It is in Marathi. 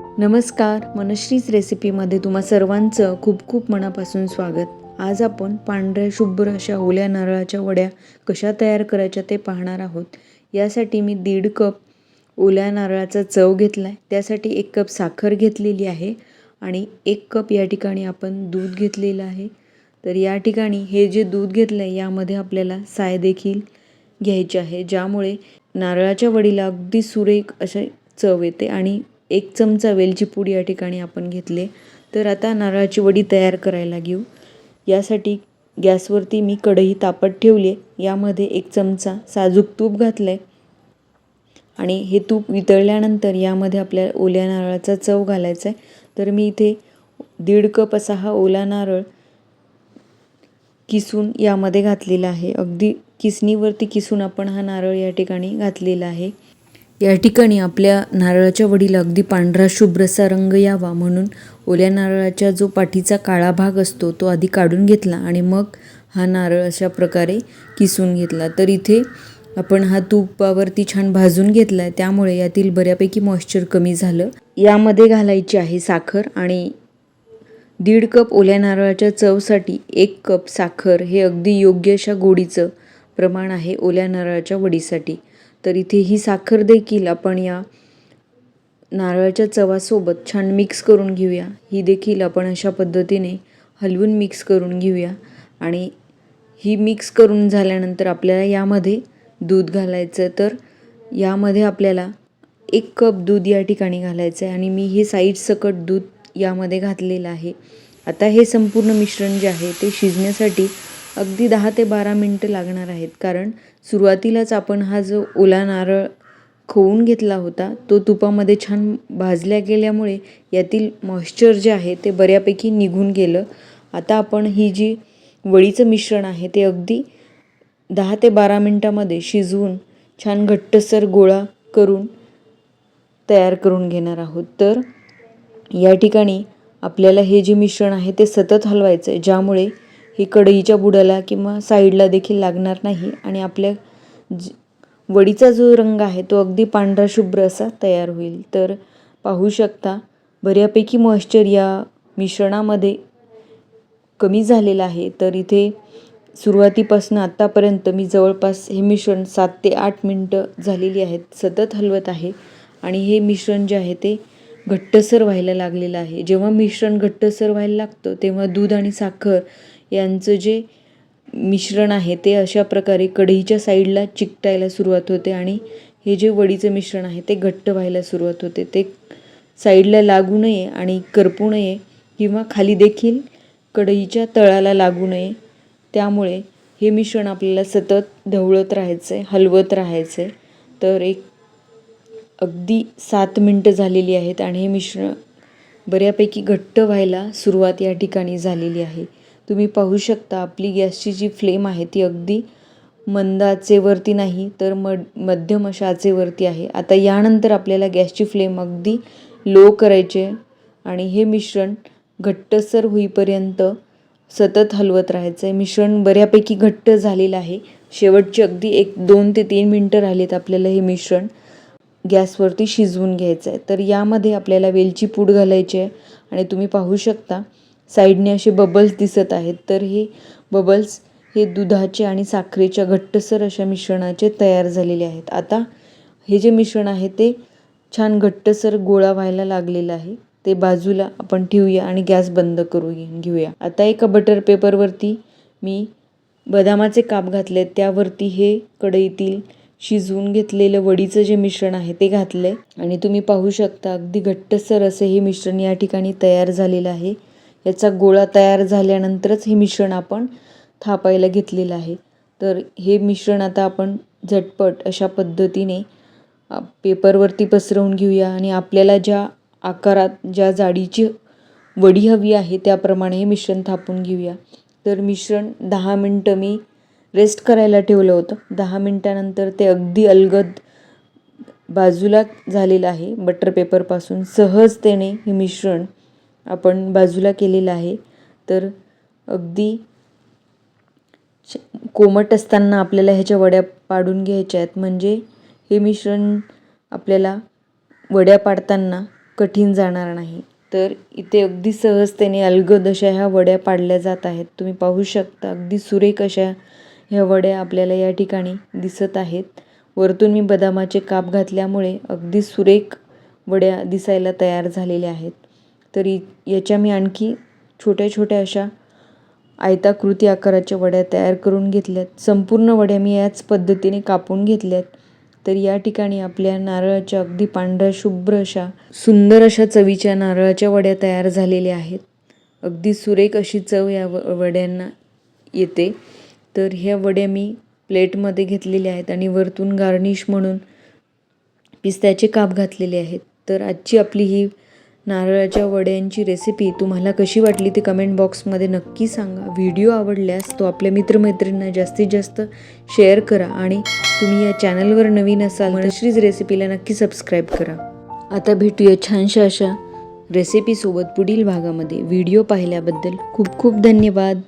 नमस्कार मनश्रीच रेसिपीमध्ये तुम्हा सर्वांचं खूप खूप मनापासून स्वागत. आज आपण पांढऱ्या शुभ्र अशा ओल्या नारळाच्या वड्या कशा तयार करायच्या ते पाहणार आहोत. यासाठी मी दीड कप ओल्या नारळाचा चव घेतला आहे त्यासाठी एक कप साखर घेतलेली आहे आणि एक कप या ठिकाणी आपण दूध घेतलेलं आहे. तर या ठिकाणी हे जे दूध घेतलं आहे यामध्ये आपल्याला साय देखील घ्यायचे आहे ज्यामुळे नारळाच्या वडीला अगदी सुरेख असे चव येते आणि एक चमचा वेलची पूड या ठिकाणी आपण घेतले. तर आता नारळाची वडी तयार करायला घेऊ. यासाठी गॅसवरती मी कढई तापत ठेवली. आहे यामध्ये एक चमचा साजूक तूप घातलं आहे आणि हे तूप वितळल्यानंतर यामध्ये आपल्या ओल्या नारळाचा चव घालायचा आहे तर मी इथे दीड कप असा हा ओला नारळ किसून यामध्ये घातलेला आहे. अगदी किसणीवरती किसून आपण हा नारळ या ठिकाणी घातलेला आहे. या ठिकाणी आपल्या नारळाच्या वडीला अगदी पांढरा शुभ्रसा रंग यावा म्हणून ओल्या नारळाच्या जो पाठीचा काळा भाग असतो तो आधी काढून घेतला आणि मग हा नारळ अशा प्रकारे किसून घेतला. तर इथे आपण हा तुपावरती छान भाजून घेतला आहे त्यामुळे यातील बऱ्यापैकी मॉइश्चर कमी झालं. यामध्ये घालायची आहे साखर आणि दीड कप ओल्या नारळाच्या चवसाठी एक कप साखर हे अगदी योग्य अशा गोडीचं प्रमाण आहे ओल्या नारळाच्या वडीसाठी. तर इथे ही साखर देखील आपण या नारळाच्या चवासोबत छान मिक्स करून घेऊया. ही देखील आपण अशा पद्धतीने हलवून मिक्स करून घेऊया. आणि ही मिक्स करून झाल्यानंतर आपल्याला यामध्ये दूध घालायचं तर यामध्ये आपल्याला एक कप दूध या ठिकाणी घालायचं आहे. आणि मी हे साईड सकट दूध यामध्ये घातलेलं आहे. आता हे संपूर्ण मिश्रण जे आहे ते शिजण्यासाठी अगदी दहा ते बारा मिनटं लागणार आहेत. कारण सुरुवातीलाच आपण हा जो ओला नारळ खोवून घेतला होता तो तुपामध्ये छान भाजल्या गेल्यामुळे यातील मॉइश्चर जे आहे ते बऱ्यापैकी निघून गेलं. आता आपण ही जी वळीचं मिश्रण आहे ते अगदी दहा ते बारा मिनटामध्ये शिजवून छान घट्टसर गोळा करून तयार करून घेणार आहोत. तर या ठिकाणी आपल्याला हे जे मिश्रण आहे ते सतत हलवायचं आहे ज्यामुळे ही कढईच्या बुडाला किंवा साईडला देखील लागणार नाही आणि आपल्या ज वडीचा जो रंग आहे तो अगदी पांढरा शुभ्र असा तयार होईल. तर पाहू शकता बऱ्यापैकी मॉइश्चर या मिश्रणामध्ये कमी झालेलं आहे. तर इथे सुरुवातीपासून आत्तापर्यंत मी जवळपास हे मिश्रण सात ते आठ मिनटं झालेली आहेत. सतत हलवत आहे आणि हे मिश्रण जे आहे ते घट्टसर व्हायला लागलेलं आहे. जेव्हा मिश्रण घट्टसर व्हायला लागतं तेव्हा दूध आणि साखर यांचं जे मिश्रण आहे ते अशा प्रकारे कढईच्या साईडला चिकटायला सुरुवात होते आणि हे जे वडीचं मिश्रण आहे ते घट्ट व्हायला सुरुवात होते. ते साईडला लागू नये आणि करपू नये किंवा खाली देखील कढईच्या तळाला लागू नये. त्यामुळे हे मिश्रण आपल्याला सतत ढवळत राहायचं आहे हलवत राहायचं आहे तर एक अगदी सात मिनटं झालेली आहेत आणि हे मिश्रण बऱ्यापैकी घट्ट व्हायला सुरुवात या ठिकाणी झालेली आहे. तुम्ही पाहू शकता आपली गॅसची जी फ्लेम आहे ती अगदी मंद आचेवरती नाही तर मड मध्यम अशा आचेवरती आहे. आता यानंतर आपल्याला गॅसची फ्लेम अगदी लो करायचे आणि हे मिश्रण घट्टसर होईपर्यंत सतत हलवत राहायचं आहे मिश्रण बऱ्यापैकी घट्ट झालेलं आहे. शेवटची अगदी एक दोन ते तीन मिनटं राहिलेत आपल्याला हे मिश्रण गॅसवरती शिजवून घ्यायचं आहे तर यामध्ये आपल्याला वेलची पूड घालायची आहे आणि तुम्ही पाहू शकता साईडने असे बबल्स दिसत आहेत. तर हे बबल्स हे दुधाचे आणि साखरेच्या घट्टसर अशा मिश्रणाचे तयार झालेले आहेत. आता हे जे मिश्रण आहे ते छान घट्टसर गोळा व्हायला लागलेलं आहे. ते बाजूला आपण ठेवूया आणि गॅस बंद करू घेऊया. आता एका बटर पेपरवरती मी बदामाचे काप घातले त्यावरती हे कढईतील शिजवून घेतलेलं वडीचं जे मिश्रण आहे ते घातलं आहे आणि तुम्ही पाहू शकता अगदी घट्टसर असे हे मिश्रण या ठिकाणी तयार झालेलं आहे. याचा गोळा तयार झाल्यानंतरच हे मिश्रण आपण थापायला घेतलेलं आहे. तर हे मिश्रण आता आपण झटपट अशा पद्धतीने पेपरवरती पसरवून घेऊया आणि आपल्याला ज्या आकारात ज्या जाडीची वडी हवी आहे त्याप्रमाणे हे मिश्रण थापून घेऊया. तर मिश्रण दहा मिनटं मी रेस्ट करायला ठेवलं होतं. दहा मिनटानंतर ते अगदी अलगद बाजूला झालेलं आहे बटर पेपरपासून. सहजतेने हे मिश्रण आपण बाजूला केलेलं आहे. तर अगदी कोमट असताना आपल्याला ह्याच्या वड्या पाडून घ्यायच्या आहेत म्हणजे हे मिश्रण आपल्याला वड्या पाडताना कठीण जाणार नाही. तर इथे अगदी सहजतेने अलगद अशा ह्या वड्या पाडल्या जात आहेत. तुम्ही पाहू शकता अगदी सुरेख अशा ह्या वड्या आपल्याला या ठिकाणी दिसत आहेत. वरतून मी बदामाचे काप घातल्यामुळे अगदी सुरेख वड्या दिसायला तयार झालेल्या आहेत. तरी याच्या मी आणखी छोट्या छोट्या अशा आयताकृती आकाराच्या वड्या तयार करून घेतल्यात. संपूर्ण वड्या मी याच पद्धतीने कापून घेतल्यात. तर या ठिकाणी आपल्या नारळाच्या अगदी पांढऱ्या शुभ्र अशा सुंदर अशा चवीच्या नारळाच्या वड्या तयार झालेल्या आहेत. अगदी सुरेख अशी चव या व वड्यांना येते. तर ह्या वड्या मी प्लेटमध्ये घेतलेल्या आहेत आणि वरतून गार्निश म्हणून पिस्त्याचे काप घातलेले आहेत. तर आजची आपली ही नारळाच्या वड्यांची रेसिपी तुम्हाला कशी वाटली ते कमेंट बॉक्समध्ये नक्की सांगा. व्हिडिओ आवडल्यास तो आपल्या मित्रमैत्रिणींना जास्तीत जास्त शेअर करा आणि तुम्ही या चॅनलवर नवीन असाल मनश्रीज रेसिपीला नक्की सबस्क्राईब करा. आता भेटूया छानशा अशा रेसिपीसोबत पुढील भागामध्ये. व्हिडिओ पाहिल्याबद्दल खूप खूप धन्यवाद.